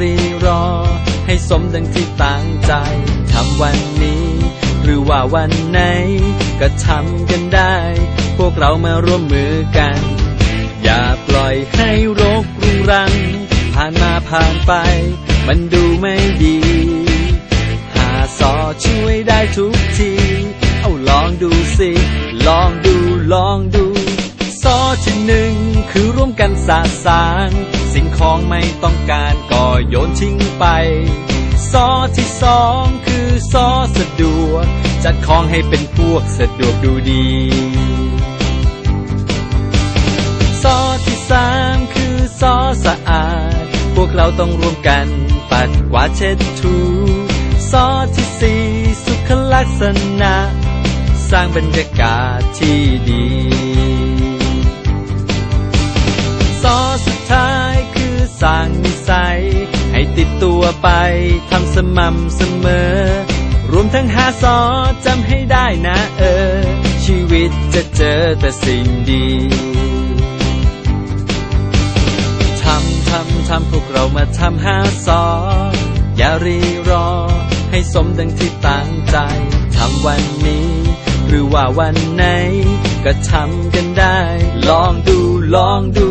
รีรอ ให้สมดังที่ตั้งใจทำวันนี้ หรือว่าวันไหน ก็ทำกันได้ พวกเรามาร่วมมือกัน อย่าปล่อยให้รกรุงรัง ผ่านมาผ่านไป มันดูไม่ดีหาสอช่วยได้ทุกที เอาลองดูสิ ลองดูลองดูสอที่หนึ่ง คือร่วมกันสะสางสิ่งของไม่ต้องการก็โยนทิ้งไปสอที่สองคือสอสะดวก จัดของให้เป็นพวกสะดวกดูดีซอที่สามคือซอสะอาด พวกเราต้องร่วมกันปัดกวาดเช็ดถูซอที่สี่สุขลักษณะ สร้างบรรยากาศที่ดี วไปทำสม่ำเสมอ รวมทั้งหาซอจำให้ได้นะเออ ชีวิตจะเจอแต่สิ่งดีทำทำทำพวกเรามาทำหาซออย่ารีรอ ให้สมดังที่ตั้งใจทำวันนี้ หรือว่าวันไหน ก็ทำกันได้ ลองดูลองดู